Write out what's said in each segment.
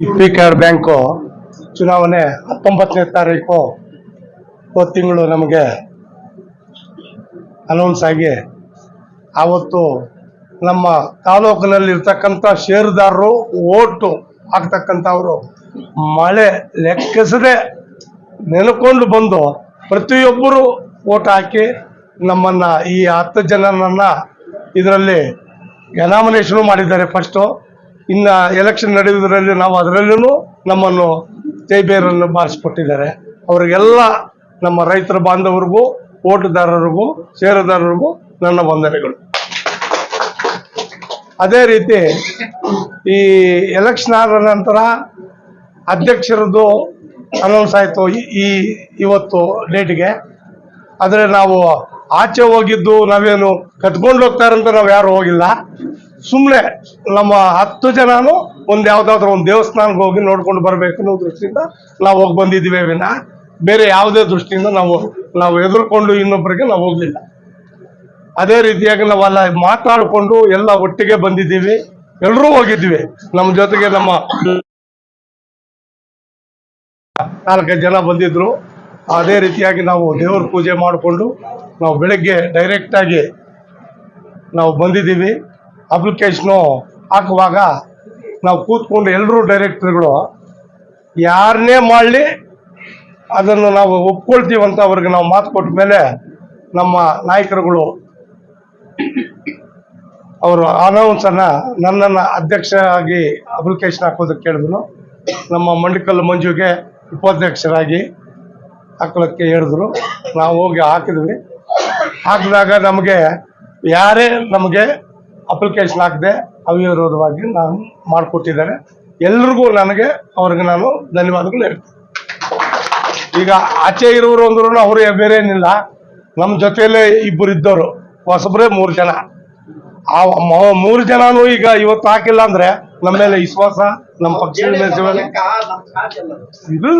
Speaker bank ಚುನಾವಣೆ ಹತ್ತೊಂಬತ್ತನೇ ತಾರೀಕು ಹೋದ ತಿಂಗಳು ನಮಗೆ ಅನೌನ್ಸ್ ಆಗಿ ಆವತ್ತು ನಮ್ಮ ತಾಲೂಕಿನಲ್ಲಿರ್ತಕ್ಕಂಥ ಷೇರುದಾರರು, ಓಟು ಹಾಕ್ತಕ್ಕಂಥವ್ರು ಮಳೆ ಲೆಕ್ಕಿಸದೆ ನೆನ್ಕೊಂಡು ಬಂದು ಪ್ರತಿಯೊಬ್ಬರು ಓಟ್ ಹಾಕಿ ನಮ್ಮನ್ನು ಈ ಹತ್ತು ಜನರನ್ನು ಇದರಲ್ಲಿ ಎನಾಮಿನೇಷನು ಮಾಡಿದ್ದಾರೆ ಫಸ್ಟು ಇನ್ನು ಎಲೆಕ್ಷನ್ ನಡೆಯುವುದರಲ್ಲಿ ನಾವು ಅದರಲ್ಲೂ ನಮ್ಮನ್ನು ಜೈಬೇರನ್ನು ಬಾರಿಸ್ಕೊಟ್ಟಿದ್ದಾರೆ. ಅವರಿಗೆಲ್ಲ ನಮ್ಮ ರೈತರ ಬಾಂಧವರಿಗೂ, ಓಟುದಾರರಿಗೂ, ಷೇರುದಾರರಿಗೂ ನನ್ನ ವಂದನೆಗಳು. ಅದೇ ರೀತಿ ಈ ಎಲೆಕ್ಷನ್ ಆದ ನಂತರ ಅಧ್ಯಕ್ಷರದ್ದು ಅನೌನ್ಸ್ ಆಯಿತು ಈ ಇವತ್ತು ಡೇಟ್ಗೆ ಆದರೆ ನಾವು ಆಚೆ ಹೋಗಿದ್ದು ನಾವೇನು ಕಟ್ಕೊಂಡು ಹೋಗ್ತಾರಂತ ನಾವು ಯಾರು ಹೋಗಿಲ್ಲ. ಸುಮ್ಮನೆ ನಮ್ಮ ಹತ್ತು ಜನನು ಒಂದು ಯಾವ್ದಾದ್ರು ಒಂದು ದೇವಸ್ಥಾನಕ್ಕೆ ಹೋಗಿ ನೋಡ್ಕೊಂಡು ಬರಬೇಕು ಅನ್ನೋ ದೃಷ್ಟಿಯಿಂದ ನಾವು ಹೋಗಿ ಬಂದಿದ್ದೀವಿ ವಿನ. ಬೇರೆ ಯಾವುದೇ ದೃಷ್ಟಿಯಿಂದ ನಾವು ನಾವು ಎದುರ್ಕೊಂಡು ಇನ್ನೊಬ್ಬರಿಗೆ ನಾವು ಹೋಗಲಿಲ್ಲ. ಅದೇ ರೀತಿಯಾಗಿ ನಾವೆಲ್ಲ ಮಾತಾಡಿಕೊಂಡು ಎಲ್ಲ ಒಟ್ಟಿಗೆ ಬಂದಿದ್ದೀವಿ. ಎಲ್ಲರೂ ಹೋಗಿದ್ವಿ. ನಮ್ಮ ಜೊತೆಗೆ ನಮ್ಮ ನಾಲ್ಕೈದು ಜನ ಬಂದಿದ್ರು. ಅದೇ ರೀತಿಯಾಗಿ ನಾವು ದೇವ್ರ ಪೂಜೆ ಮಾಡಿಕೊಂಡು ನಾವು ಬೆಳಗ್ಗೆ ಡೈರೆಕ್ಟಾಗಿ ನಾವು ಬಂದಿದ್ದೀವಿ. ಅಪ್ಲಿಕೇಶನು ಹಾಕುವಾಗ ನಾವು ಕೂತ್ಕೊಂಡು ಎಲ್ಲರೂ ಡೈರೆಕ್ಟರ್ಗಳು ಯಾರನ್ನೇ ಮಾಡಲಿ ಅದನ್ನು ನಾವು ಒಪ್ಕೊಳ್ತೀವಂತ ಅವ್ರಿಗೆ ನಾವು ಮಾತು ಕೊಟ್ಟ ಮೇಲೆ ನಮ್ಮ ನಾಯಕರುಗಳು ಅವರು ಅನೌನ್ಸನ್ನು ನನ್ನನ್ನು ಅಧ್ಯಕ್ಷರಾಗಿ ಅಪ್ಲಿಕೇಶನ್ ಹಾಕೋದಕ್ಕೆ ಹೇಳಿದ್ರು. ನಮ್ಮ ಮಂಡಿಕಲ್ಲು ಮಂಜುಗೆ ಉಪಾಧ್ಯಕ್ಷರಾಗಿ ಹಾಕೋಕ್ಕೆ ಹೇಳಿದ್ರು. ನಾವು ಹೋಗಿ ಹಾಕಿದ್ವಿ. ಹಾಕಿದಾಗ ನಮಗೆ ಯಾರೇ ನಮಗೆ ಅಪ್ಲಿಕೇಶನ್ ಹಾಕದೆ ಅವಿರೋಧವಾಗಿ ನಾನು ಮಾಡಿಕೊಟ್ಟಿದ್ದಾರೆ ಎಲ್ರಿಗೂ ನನಗೆ ಅವ್ರಿಗೆ ನಾನು ಧನ್ಯವಾದಗಳು ಹೇಳ್ತೀನಿ. ಈಗ ಆಚೆ ಇರೋರು ಅಂದ್ರು ಅವರು ಬೇರೆ ಏನಿಲ್ಲ. ನಮ್ಮ ಜೊತೆಯಲ್ಲೇ ಇಬ್ಬರು ಇದ್ದವರು. ಹೊಸಬ್ರೆ ಮೂರು ಜನ. ಆ ಮೂರು ಜನನು ಈಗ ಇವತ್ತು ಹಾಕಿಲ್ಲ ಅಂದ್ರೆ ನಮ್ಮ ಮೇಲೆ ವಿಶ್ವಾಸ ನಮ್ಮ ಪಕ್ಷದ ಮೇಲೆ ಇದು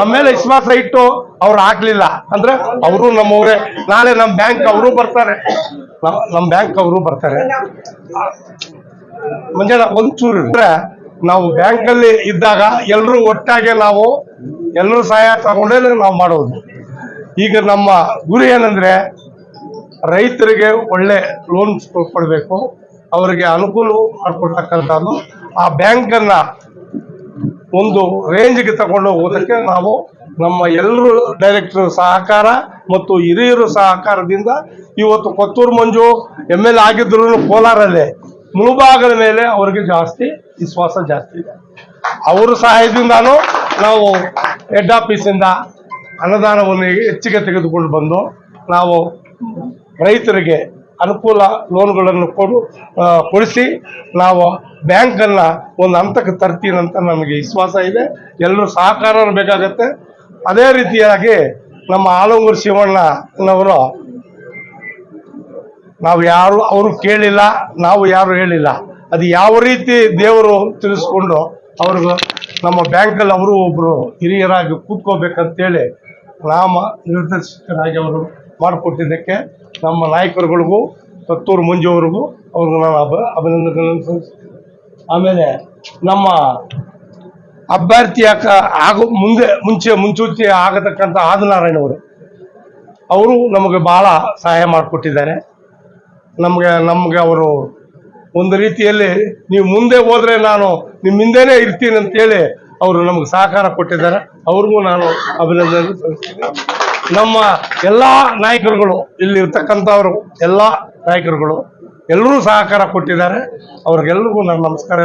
ನಮ್ಮ ಮೇಲೆ ವಿಶ್ವಾಸ ಇಟ್ಟು ಅವ್ರು ಹಾಕ್ಲಿಲ್ಲ. ಅಂದ್ರೆ ಅವರು ನಮ್ಮವರೇ ನಾಳೆ ನಮ್ಮ ಬ್ಯಾಂಕ್ ಅವರು ಬರ್ತಾರೆ. ನಮ್ಮ ಬ್ಯಾಂಕ್ ಅವರು ಬರ್ತಾರೆ. ಮುಂಜಾನೆ ಒಂಚೂರು ಅಂದ್ರೆ ನಾವು ಬ್ಯಾಂಕ್ ಅಲ್ಲಿ ಇದ್ದಾಗ ಎಲ್ಲರೂ ಒಟ್ಟಾಗೆ ನಾವು ಎಲ್ಲರೂ ಸಹಾಯ ತಗೊಂಡೇ ನಾವು ಮಾಡೋದು. ಈಗ ನಮ್ಮ ಗುರಿ ಏನಂದ್ರೆ ರೈತರಿಗೆ ಒಳ್ಳೆ ಲೋನ್ಸ್ ಕೊಡಬೇಕು. ಅವರಿಗೆ ಅನುಕೂಲ ಮಾಡಿಕೊಡ್ತಕ್ಕಂಥದ್ದು ಆ ಬ್ಯಾಂಕನ್ನ ಒಂದು ರೇಂಜ್ಗೆ ತಗೊಂಡು ಹೋಗೋದಕ್ಕೆ ನಾವು ನಮ್ಮ ಎಲ್ಲರೂ ಡೈರೆಕ್ಟರ್ ಸಹಕಾರ ಮತ್ತು ಹಿರಿಯರು ಸಹಕಾರದಿಂದ ಇವತ್ತು ಕೊತ್ತೂರು ಮಂಜು ಎಂ ಎಲ್ ಆಗಿದ್ರು ಕೋಲಾರಲ್ಲೇ ಮುಳುಭಾಗದ ಮೇಲೆ ಅವರಿಗೆ ಜಾಸ್ತಿ ವಿಶ್ವಾಸ ಜಾಸ್ತಿ ಇದೆ. ಅವರ ಸಹಾಯದಿಂದಾನು ನಾವು ಹೆಡ್ ಆಫೀಸಿಂದ ಅನುದಾನವನ್ನು ಹೆಚ್ಚಿಗೆ ತೆಗೆದುಕೊಂಡು ಬಂದು ನಾವು ರೈತರಿಗೆ ಅನುಕೂಲ ಲೋನ್ಗಳನ್ನು ಕೊಡು ಕೊಡಿಸಿ. ನಾವು ಬ್ಯಾಂಕನ್ನು ಒಂದು ಹಂತಕ್ಕೆ ತರ್ತೀನಿ ಅಂತ ನಮಗೆ ವಿಶ್ವಾಸ ಇದೆ. ಎಲ್ಲರೂ ಸಹಕಾರ ಬೇಕಾಗತ್ತೆ. ಅದೇ ರೀತಿಯಾಗಿ ನಮ್ಮ ಆಲಂಗೂರು ಶಿವಣ್ಣನವರು ನಾವು ಯಾರು ಅವರು ಕೇಳಿಲ್ಲ, ನಾವು ಯಾರು ಹೇಳಿಲ್ಲ. ಅದು ಯಾವ ರೀತಿ ದೇವರು ತಿಳಿಸ್ಕೊಂಡು ಅವ್ರಿಗೆ ನಮ್ಮ ಬ್ಯಾಂಕಲ್ಲಿ ಅವರು ಒಬ್ಬರು ಹಿರಿಯರಾಗಿ ಕೂತ್ಕೋಬೇಕಂತೇಳಿ ನಾಮ ನಿರ್ದೇಶಕರಾಗಿ ಅವರು ಮಾಡಿಕೊಟ್ಟಿದ್ದಕ್ಕೆ ನಮ್ಮ ನಾಯಕರುಗಳಿಗೂ ಸತ್ತೂರು ಮಂಜು ಅವ್ರಿಗೂ ಅವ್ರಿಗೂ ನಾನು ಅಭ, ಅಭಿನಂದನೆಗಳನ್ನು ಸಲ್ಲಿಸ್ತೀನಿ ಆಮೇಲೆ ನಮ್ಮ ಅಭ್ಯರ್ಥಿ ಯಾಕ ಆಗೋ, ಮುಂದೆ, ಮುಂಚೆ ಮುಂಚೂಚಿ ಆಗತಕ್ಕಂಥ ಆದಿನಾರಾಯಣ ಅವರು ಅವರು ನಮಗೆ ಭಾಳ ಸಹಾಯ ಮಾಡಿಕೊಟ್ಟಿದ್ದಾರೆ. ನಮಗೆ ನಮಗೆ ಅವರು ಒಂದು ರೀತಿಯಲ್ಲಿ ನೀವು ಮುಂದೆ ಹೋದರೆ ನಾನು ನಿಮ್ಮ ಹಿಂದೆನೇ ಇರ್ತೀನಿ ಅಂತೇಳಿ ಅವರು ನಮಗೆ ಸಹಕಾರ ಕೊಟ್ಟಿದ್ದಾರೆ. ಅವ್ರಿಗೂ ನಾನು ಅಭಿನಂದನೆ ಸಲ್ಲಿಸ್ತೀನಿ. ನಮ್ಮ ಎಲ್ಲ ನಾಯಕರುಗಳು ಇಲ್ಲಿ ಇರ್ತಕ್ಕಂಥವರು ಎಲ್ಲ ನಾಯಕರುಗಳು ಎಲ್ಲರೂ ಸಹಕಾರ ಕೊಟ್ಟಿದ್ದಾರೆ. ಅವ್ರಿಗೆಲ್ರಿಗೂ ನನ್ನ ನಮಸ್ಕಾರ.